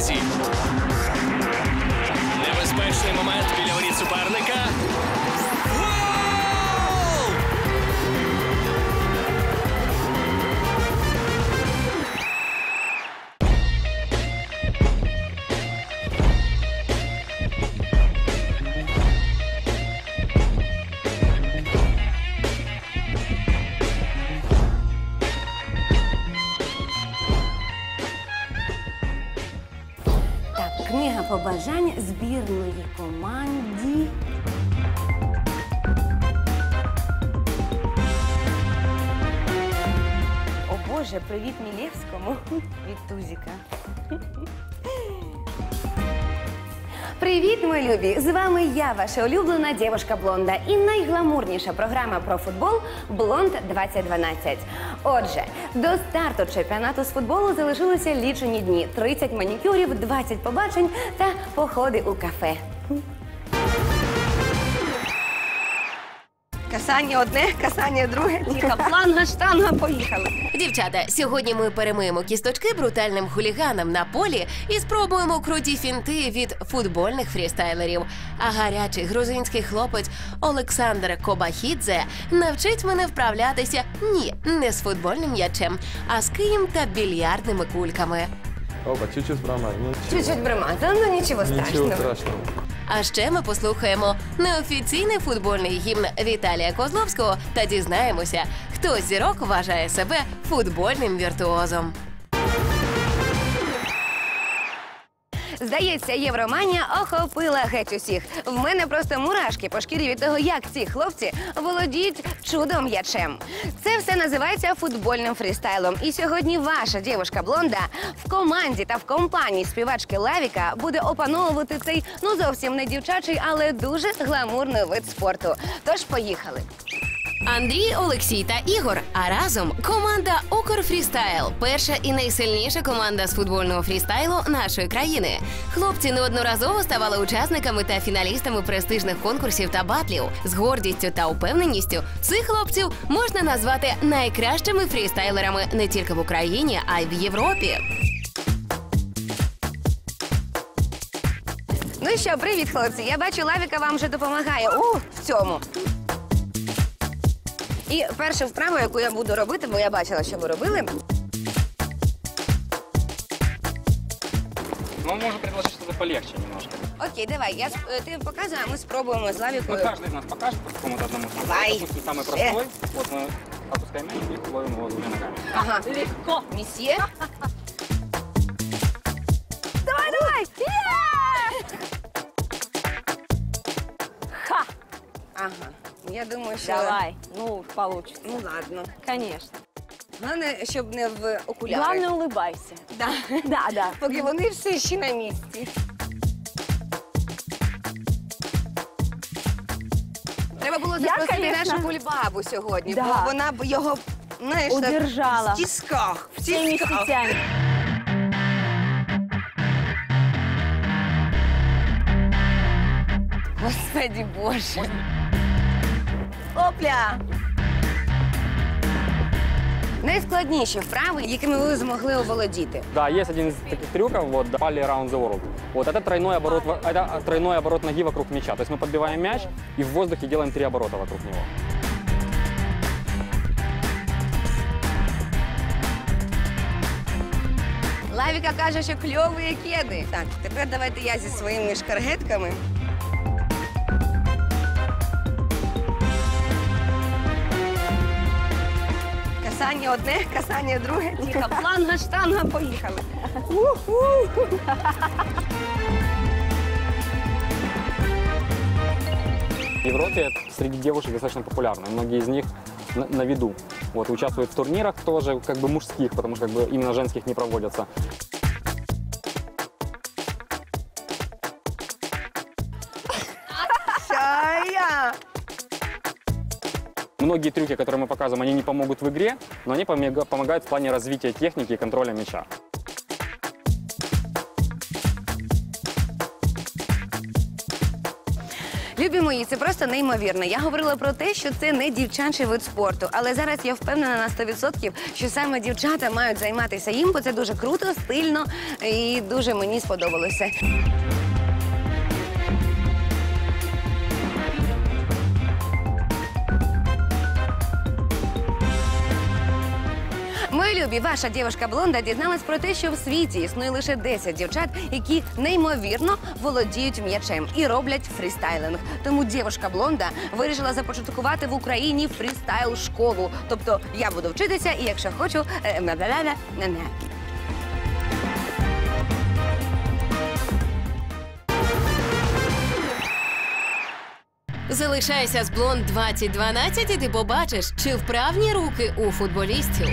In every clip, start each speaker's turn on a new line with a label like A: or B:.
A: Маккензі. Небезпечний момент
B: Боже, привіт Мілєвському від Тузіка. Привіт, мої любі! З вами я, ваша улюблена дівушка Блонда, і найгламурніша програма про футбол Блонд 2012. Отже, до старту чемпіонату з футболу залишилося лічені дні: 30 манікюрів, 20 побачень та походи у кафе. Касання одне, касання друге, тіха, планга, штанга, поїхали.
C: Дівчата, сьогодні ми перемиємо кісточки брутальним хуліганам на полі і спробуємо круті фінти від футбольних фрістайлерів. А гарячий грузинський хлопець Олександр Кобахідзе навчить мене вправлятися ні, не з футбольним м'ячем, а з києм та більярдними кульками.
D: Опа, чуть-чуть. Ну,
B: Чуть-чуть бремата, ну нічого страшного.
D: Ничего страшного.
C: А ще ми послухаємо неофіційний футбольний гімн Віталія Козловського та дізнаємося, хто зірок вважає себе футбольним віртуозом.
B: Здається, Євроманія охопила геть усіх. В мене просто мурашки по шкірі від того, як ці хлопці володіють чудом м'ячем. Це все називається футбольним фрістайлом. І сьогодні ваша дівушка блонда в команді та в компанії співачки Лавіка буде опановувати цей ну зовсім не дівчачий, але дуже гламурний вид спорту. Тож поїхали.
C: Андрій, Олексій та Ігор. А разом команда Укр Фрістайл. Перша і найсильніша команда з футбольного фрістайлу нашої країни. Хлопці неодноразово ставали учасниками та фіналістами престижних конкурсів та батлів. З гордістю та упевненістю цих хлопців можна назвати найкращими фрістайлерами не тільки в Україні, а й в Європі.
B: Ну що, привіт, хлопці. Я бачу, Лавіка вам вже допомагає у в цьому. І перша вправа, яку я буду робити, бо я бачила, що ви робили.
E: Ну, можно предложить что-то полегче немножко.
B: Окей, давай, я сп- е, ти показуй, а ми спробуємо з
E: Ну,
B: Лавікою.
E: каждый из нас покажет по какому-то одному способу.
B: Давай.
E: Допустим, самый
B: Э.
E: простой. Вот мы опускаем мяч и ловим его двумя ногами.
B: Ага. Легко. Місьє. Давай, давай!
F: Ха!
B: Ага. Я думаю, що.
F: Давай, ну, получится.
B: Ну ладно.
F: Конечно.
B: Головне, щоб не в окуляри.
F: Главное, улыбайся.
B: Да.
F: Да, да.
B: Поки вони все ще на місці. Треба було
F: Я,
B: запросити
F: конечно.
B: нашу кульбабу сьогодні,
F: Да.
B: бо вона б його знаєш, так,
F: Удержала.
B: в тисках. В
F: Всеми сетями.
B: Господи Боже. Опля! Найскладніші вправи, якими ви змогли оволодіти.
E: Да, есть один из таких трюков, вот, Pally Around the World. Вот, это тройной оборот, во- это тройной оборот ноги вокруг мяча. То есть мы подбиваем мяч и в воздухе делаем три оборота вокруг него.
B: Лавіка каже, що кльові кеди. Так, тепер давайте я зі своїми шкаргетками. Касання одне, касання друге, тіха, планга, штанга, поїхали. Уху!
E: В Европе это среди девушек достаточно популярно. Многие из них на, на виду. Вот, участвуют в турнирах тоже, как бы мужских, потому что как бы именно женских не проводятся. Многие трюки, которые мы показываем, они не помогут в игре, но они помега- помогают в плане развития техники и контроля мяча.
B: Любі мої, це просто неймовірно. Я говорила про те, що це не дівчачий вид спорту, але зараз я впевнена на 100%, що саме дівчата мають займатися їм, бо це дуже круто, стильно і дуже мені сподобалося. Любі, ваша дівчинка блонда дізналась про те, що в світі існує лише 10 дівчат, які неймовірно володіють м'ячем і роблять фрістайлинг. Тому дівчинка блонда вирішила започаткувати в Україні фрістайл школу. Тобто я буду вчитися, і якщо хочу, е, ля-ля-ля.
C: Залишайся з блонд 2012 і ти побачиш, чи вправні руки у футболістів.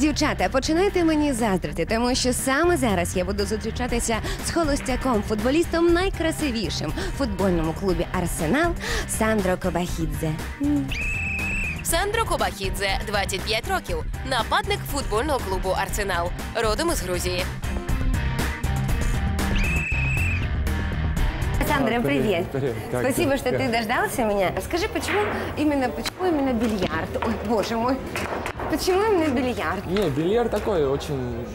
B: Дівчата, починайте мені заздрити, тому що саме зараз я буду зустрічатися з холостяком, футболістом найкрасивішим в футбольному клубі Арсенал Сандро Кобахідзе.
C: Сандро Кобахідзе, 25 років, нападник футбольного клубу Арсенал, родом із Грузії.
B: Сандра,
D: Привет,
B: привет.
D: привет. Как
B: Спасибо,
D: ты?
B: что
D: Как?
B: ты дождался меня. Скажи, почему именно, почему именно бильярд? Ой, боже мой. Почему именно бильярд?
D: Не, бильярд такой очень...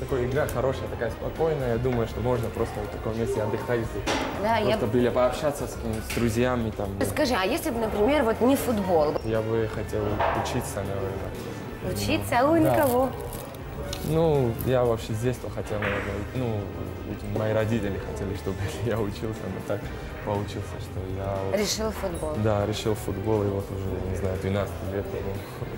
D: Такой игра хорошая, такая спокойная. Я думаю, что можно просто в таком месте отдыхать. здесь.
B: Да, я...
D: Просто были пообщаться с, с друзьями там.
B: Скажи, а если бы, например, вот не футбол,
D: Я бы хотел учиться, наверное.
B: учиться, а у никого?
D: Ну, я вообще с детства хотел, наверное, ну, мои родители хотели, чтобы я учился, но так получился, что я вот,
B: Решил футбол.
D: да, решил футбол, и вот уже, не знаю, 12 лет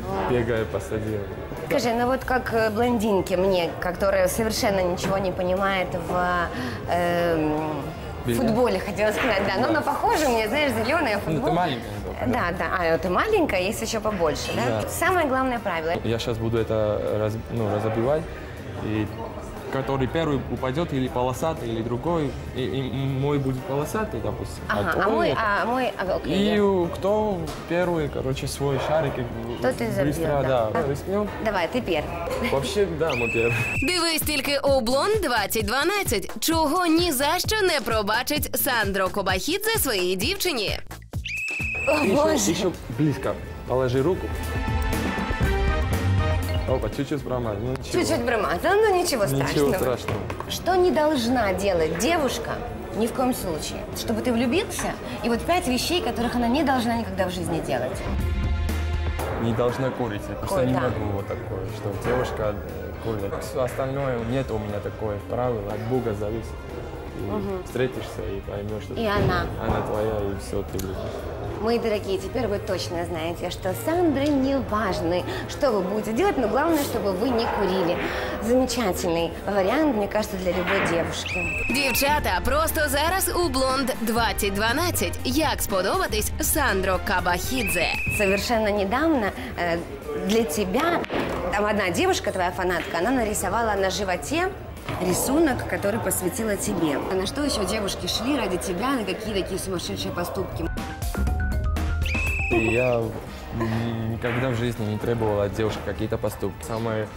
D: ну, бегаю по стадиону.
B: Скажи, ну вот как э, блондинке мне, которая совершенно ничего не понимает в эм,
D: Бильярд?
B: футболе, хотела сказать, да. Но она похожа мне, знаешь, зеленая
D: Ну,
B: футбол.
D: ты маленькая только,
B: Да, да. А, это маленькая, есть еще побольше, да?
D: Да.
B: Самое главное правило.
D: Я сейчас буду это раз, ну, разобивать, и который первый упадет, или полосатый, или другой, и, и мой будет полосатый, допустим.
B: Ага, а
D: твой
B: мой,
D: вот-
B: а мой, а, окей.
D: И
B: я-
D: у- кто первый, короче, свой шарик и
B: Тот и забьет,
D: быстро,
B: да.
D: да, рискнем.
B: Давай, ты первый.
D: Вообще, да, мы первый.
C: Дивись тільки у блонд 2012, чого ні за що не пробачить Сандро Кобахідзе своїй дівчині.
B: О,
D: Еще,
B: боже.
D: еще близко. Положи руку. Опа, чуть-чуть промазь. Ну.
B: Чуть-чуть промазала, ну ничего
D: Ничего
B: страшного.
D: страшного.
B: Что не должна делать девушка ни в коем случае? Чтобы ты влюбился, и вот пять вещей, которых она не должна никогда в жизни делать.
D: Не должна курить. Я просто
B: Ой,
D: не
B: да.
D: могу вот такое, что девушка э, курит. Все остальное нет у меня такое правило. От Бога зависит. И встретишься и поймешь, что
B: И она.
D: она твоя, и все, ты любишь.
B: Мои дорогие, теперь вы точно знаете, что Сандре не важно, что вы будете делать, но главное, чтобы вы не курили. Замечательный вариант, мне кажется, для любой девушки.
C: Дівчата, просто зараз у блонд 2012. Як сподобатись Сандро Кабахідзе?
B: Совершенно недавно э, для тебя там одна девушка, твоя фанатка, она нарисовала на животе рисунок, который посвятила тебе. А на что еще девушки шли ради тебя, на какие такие сумасшедшие поступки?
D: И я никогда в жизни не требовал от девушки какие-то поступки. Самое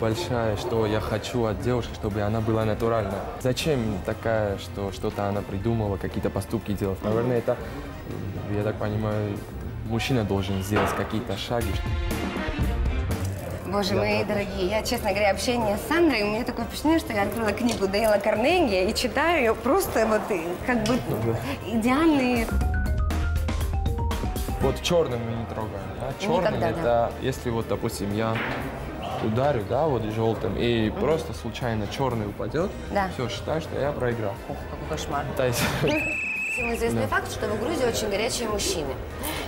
D: большое, что я хочу от девушки, чтобы она была натуральна. Зачем такая, что что-то она придумала, какие-то поступки делать? Наверное, это, я так понимаю, мужчина должен сделать какие-то шаги.
B: Боже
D: Да,
B: мои
D: да.
B: дорогие, я, честно говоря, общение с Сандрой, у меня такое впечатление, что я открыла книгу Дейла Карнеги и читаю ее просто вот как бы идеальные...
D: Вот черным мы не трогаем. Да? Черным
B: Никогда,
D: это,
B: да.
D: если вот, допустим, я ударю, да, вот желтым, и просто случайно черный упадет,
B: Да.
D: все, считаю, что я проиграл.
B: Ох, какой кошмар.
D: Есть,
B: Всем известный факт, что в Грузии очень горячие мужчины.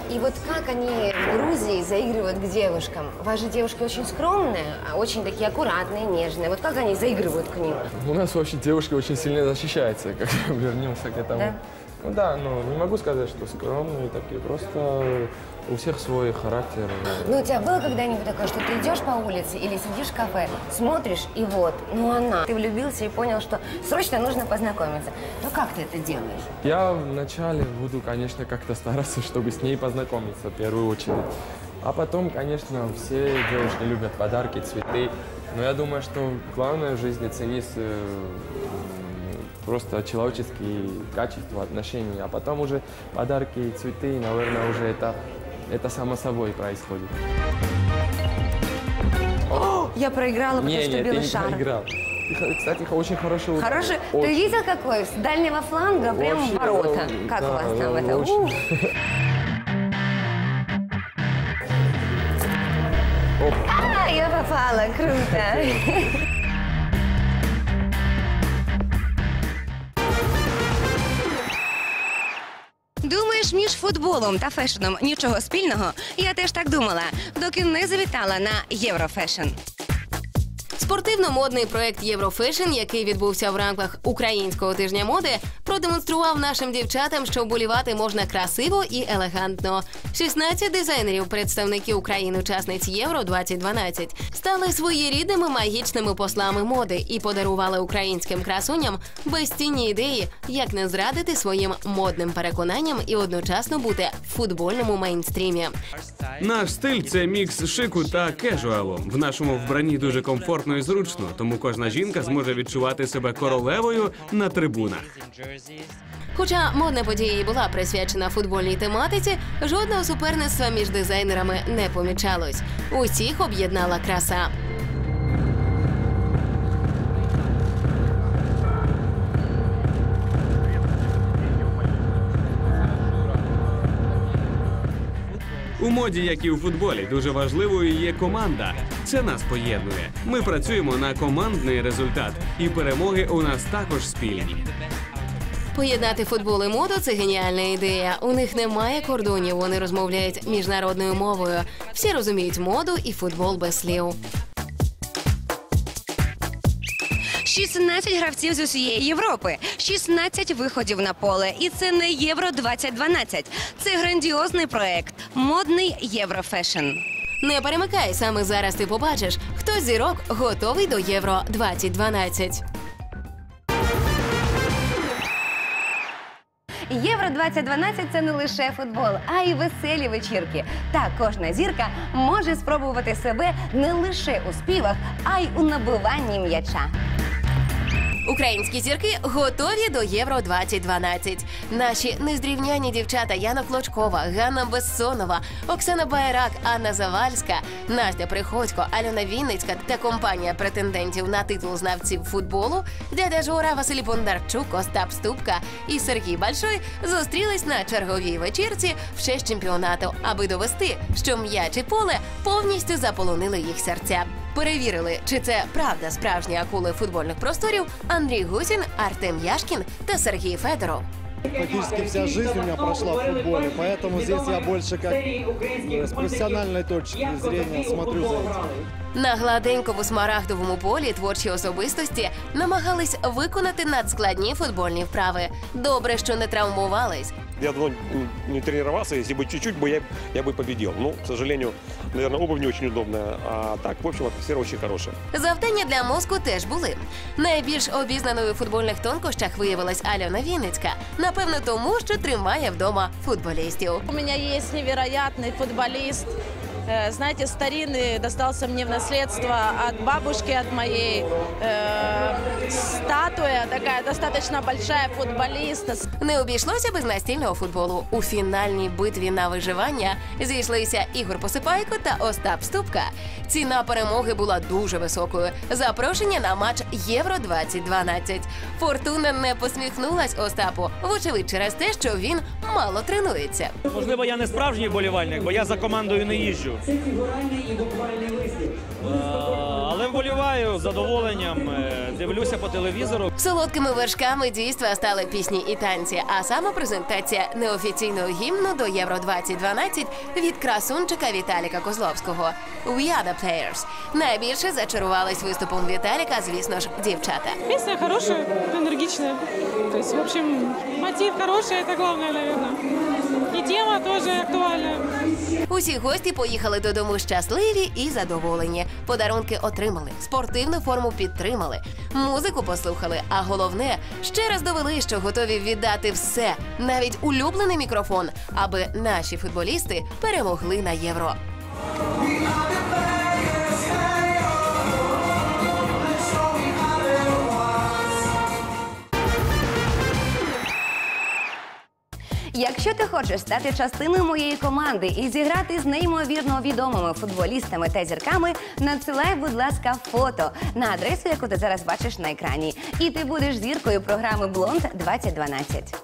B: И вот как они в Грузии заигрывают к девушкам? Ваши девушки очень скромные, а очень такие аккуратные, нежные. Вот как они заигрывают к ним?
D: У нас вообще девушка очень сильно защищается, как вернемся к этому.
B: Да?
D: Ну да, ну не могу сказать, что скромные такие, просто у всех свой характер.
B: Ну, у тебя было когда-нибудь такое, что ты идешь по улице или сидишь в кафе, смотришь, и вот, ну она. Ты влюбился и понял, что срочно нужно познакомиться. Ну, как ты это делаешь?
D: Я вначале буду, конечно, как-то стараться, чтобы с ней познакомиться в первую очередь. А потом, конечно, все девушки любят подарки, цветы. Но я думаю, что главное в жизни ценить э, просто человеческие качества, отношения. А потом уже подарки, цветы, наверное, уже это, это само собой происходит.
B: Я проиграла, потому
D: не,
B: что
D: не, ты
B: белый
D: не
B: шар.
D: проиграл. Ты, кстати, очень хороший удар.
B: Хороший. Ты
D: Очень.
B: видел какой? С дальнего фланга прям в ворота.
D: да,
B: Как
D: да,
B: у вас там
D: да,
B: это?
D: очень.
B: А, я попала, круто. футболом та фешеном нічого спільного? Я теж так думала, доки не завітала на Єврофешн.
C: Спортивно-модний проект Єврофешн, який відбувся в рамках українського тижня моди, продемонстрував нашим дівчатам, що вболівати можна красиво і елегантно. 16 дизайнерів, представники України, учасниць Євро 2012, стали своєрідними магічними послами моди і подарували українським красуням безцінні ідеї, як не зрадити своїм модним переконанням і одночасно бути в футбольному мейнстрімі.
G: Наш стиль це мікс шику та кежуалу. В нашому вбранні дуже комфортно і зручно, тому кожна жінка зможе відчувати себе королевою на трибунах.
C: Хоча модна подія і була присвячена футбольній тематиці, жодного суперництва між дизайнерами не помічалось. Усіх об'єднала краса.
G: У моді, як і у футболі, дуже важливою є команда. Це нас поєднує. Ми працюємо на командний результат, і перемоги у нас також спільні.
C: Поєднати футбол і моду це геніальна ідея. У них немає кордонів. Вони розмовляють міжнародною мовою. Всі розуміють моду і футбол без слів.
B: 16 гравців з усієї Європи, 16 виходів на поле. І це не Євро 2012. Це грандіозний проект, модний Єврофешн.
C: Не перемикай саме зараз. Ти побачиш, хто зірок готовий до Євро 2012.
B: Євро 2012 – це не лише футбол, а й веселі вечірки. Та кожна зірка може спробувати себе не лише у співах, а й у набиванні м'яча.
C: Українські зірки готові до Євро 2012. Наші незрівняні дівчата Яна Клочкова, Ганна Бессонова, Оксана Байрак, Анна Завальська, Настя Приходько, Альона Вінницька та компанія претендентів на титул знавців футболу, дядя Жора, Василь Бондарчук, Остап Ступка і Сергій Большой зустрілись на черговій вечірці в честь чемпіонату, аби довести, що м'яч і поле повністю заполонили їх серця. Перевірили, чи це правда справжні акули футбольних просторів Андрій Гусін, Артем Яшкін та Сергій Федоров.
H: Практически вся жизнь у меня прошла в футболе, поэтому здесь я больше как э, с профессиональной точки зрения смотрю за этим.
C: На гладенькому смарагдовому полі творчі особистості намагались виконати надскладні футбольні вправи. Добре, що не травмувались.
I: Я давно не тренировался, если бы чуть-чуть, бы я, я бы победил. Ну, к сожалению, наверное, обувь не очень удобная. А так, в общем, атмосфера очень хорошая.
C: Завдання для мозку теж були. Найбільш обізнаною у футбольних тонкощах виявилась Альона Вінницька. Напевно, тому що тримає вдома футболістів.
J: У меня есть невероятный футболист. Э, Знаете, старинный достался мне в наследство от бабушки, от моей э, статуя такая достаточно большая футболиста.
C: Не обійшлося без настільного футболу. У фінальній битві на виживання зійшлися Ігор Посипайко та Остап Ступка. Ціна перемоги була дуже високою. Запрошення на матч Євро 2012. Фортуна не посміхнулась Остапу, вочевидь через те, що він мало тренується.
K: Можливо, я не справжній вболівальник, бо я за командою не їжджу. Е, Але вболіваю з задоволенням, е, дивлюся по телевізору.
C: Солодкими вершками дійства стали пісні і танці, а саме презентація неофіційного гімну до Євро 2012 від красунчика Віталіка Козловського. We are the players. Найбільше зачарувались виступом Віталіка, звісно ж, дівчата.
J: Песня хороше енергічна, То есть, в общем, мотив хороший, це головне, наверное. Тема тоже актуальна.
C: Усі гості поїхали додому щасливі і задоволені. Подарунки отримали, спортивну форму підтримали, музику послухали. А головне ще раз довели, що готові віддати все, навіть улюблений мікрофон, аби наші футболісти перемогли на євро.
B: Якщо ти хочеш стати частиною моєї команди і зіграти з неймовірно відомими футболістами та зірками, надсилай, будь ласка, фото на адресу, яку ти зараз бачиш на екрані. І ти будеш зіркою програми Блонд 2012.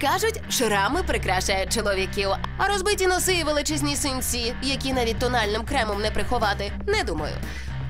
C: Кажуть, шрами прикрашають чоловіків, а розбиті носи і величезні синці, які навіть тональним кремом не приховати, не думаю.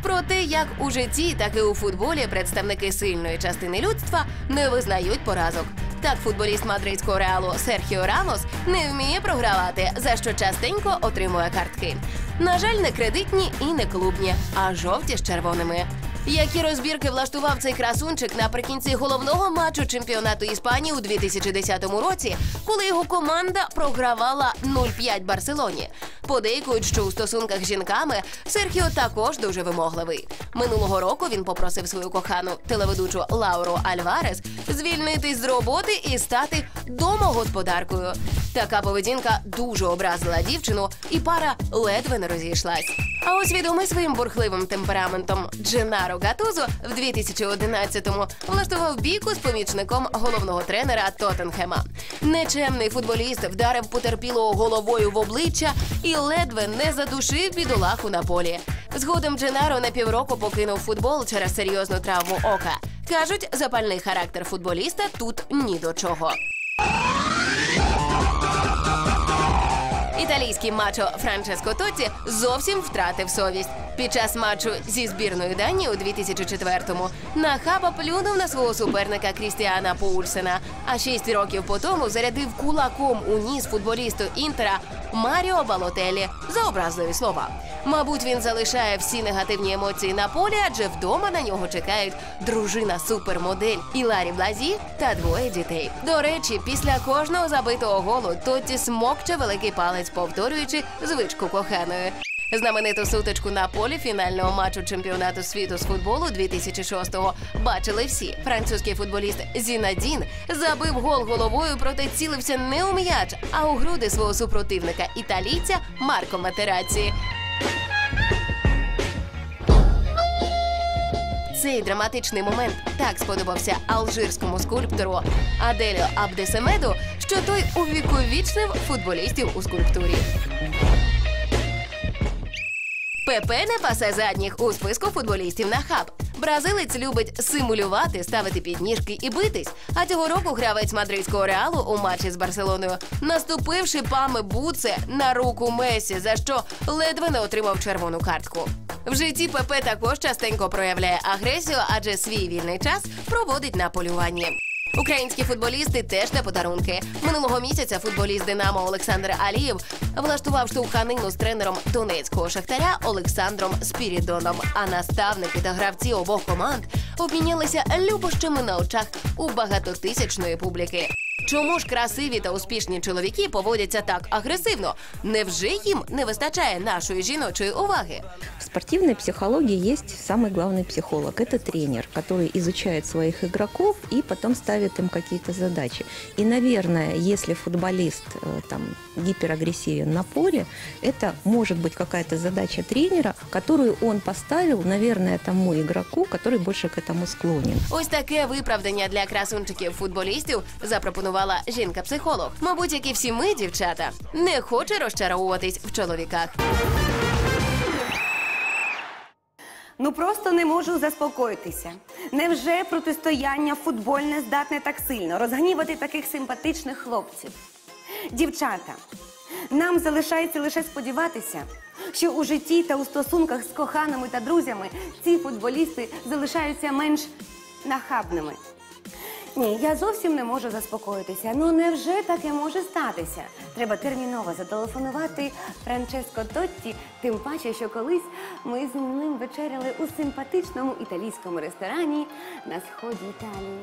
C: Про те, як у житті, так і у футболі представники сильної частини людства не визнають поразок. Так, футболіст мадридського реалу Серхіо Рамос не вміє програвати, за що частенько отримує картки. На жаль, не кредитні і не клубні, а жовті з червоними. Які розбірки влаштував цей красунчик наприкінці головного матчу чемпіонату Іспанії у 2010 році, коли його команда програвала 0-5 Барселоні. Подейкують, що у стосунках з жінками Серхіо також дуже вимогливий. Минулого року він попросив свою кохану телеведучу Лауру Альварес звільнитись з роботи і стати домогосподаркою. Така поведінка дуже образила дівчину, і пара ледве не розійшлась. А ось відомий своїм бурхливим темпераментом Дженаро Гатузо в 2011-му влаштував бійку з помічником головного тренера Тоттенхема. Нечемний футболіст вдарив потерпілого головою в обличчя і ледве не задушив бідолаху на полі. Згодом Дженаро на півроку покинув футбол через серйозну травму ока. Кажуть, запальний характер футболіста тут ні до чого. Італійський мачо Франческо Тотті зовсім втратив совість. Під час матчу зі збірною Данії у 2004-му нахаба плюнув на свого суперника Крістіана Поульсена. А шість років по тому зарядив кулаком у ніс футболісту Інтера Маріо Балотелі за образливі слова. Мабуть, він залишає всі негативні емоції на полі, адже вдома на нього чекають дружина супермодель Іларі Блазі та двоє дітей. До речі, після кожного забитого голу Тотті смокче великий палець, повторюючи звичку коханої. Знамениту сутичку на полі фінального матчу чемпіонату світу з футболу 2006-го бачили всі. Французький футболіст Зінадін забив гол головою, проте цілився не у м'яч, а у груди свого супротивника італійця Марко Матераці. Цей драматичний момент так сподобався алжирському скульптору Аделю Абдесемеду, що той увіковічнив футболістів у скульптурі. ПП не пасе задніх у списку футболістів на хаб. Бразилець любить симулювати, ставити підніжки і битись. А цього року гравець мадридського реалу у матчі з Барселоною наступив шипами буце на руку Месі, за що ледве не отримав червону картку. В житті ПП також частенько проявляє агресію, адже свій вільний час проводить на полюванні. Українські футболісти теж не подарунки. Минулого місяця футболіст Динамо Олександр Алієв влаштував штовханину з тренером донецького шахтаря Олександром Спірідоном. А наставники та гравці обох команд обмінялися любощами на очах у багатотисячної публіки. Чому ж красиві та успішні чоловіки поводяться так агресивно? Невже їм не вистачає нашої жіночої уваги?
L: В спортивной психологии есть самый главный психолог. Это тренер, который изучает своих игроков и потом ставит им какие-то задачи. И, наверное, если футболист э, там гиперагрессивен на поле, это может быть какая-то задача тренера, которую он поставил, наверное, тому игроку, который больше к этому склонен.
C: Ось таке виправдання для красунчиків футболістів запропонувала жінка-психолог. Мабуть, як і всі ми, дівчата, не хоче розчаровуватись в чоловіках.
B: Ну просто не можу заспокоїтися. Невже протистояння футбольне здатне так сильно розгнівати таких симпатичних хлопців? Дівчата, нам залишається лише сподіватися, що у житті та у стосунках з коханими та друзями ці футболісти залишаються менш нахабними. Ні, я зовсім не можу заспокоїтися. Ну невже таке може статися? Треба терміново зателефонувати Франческо Тотті, тим паче, що колись ми з ним вечеряли у симпатичному італійському ресторані на сході Італії.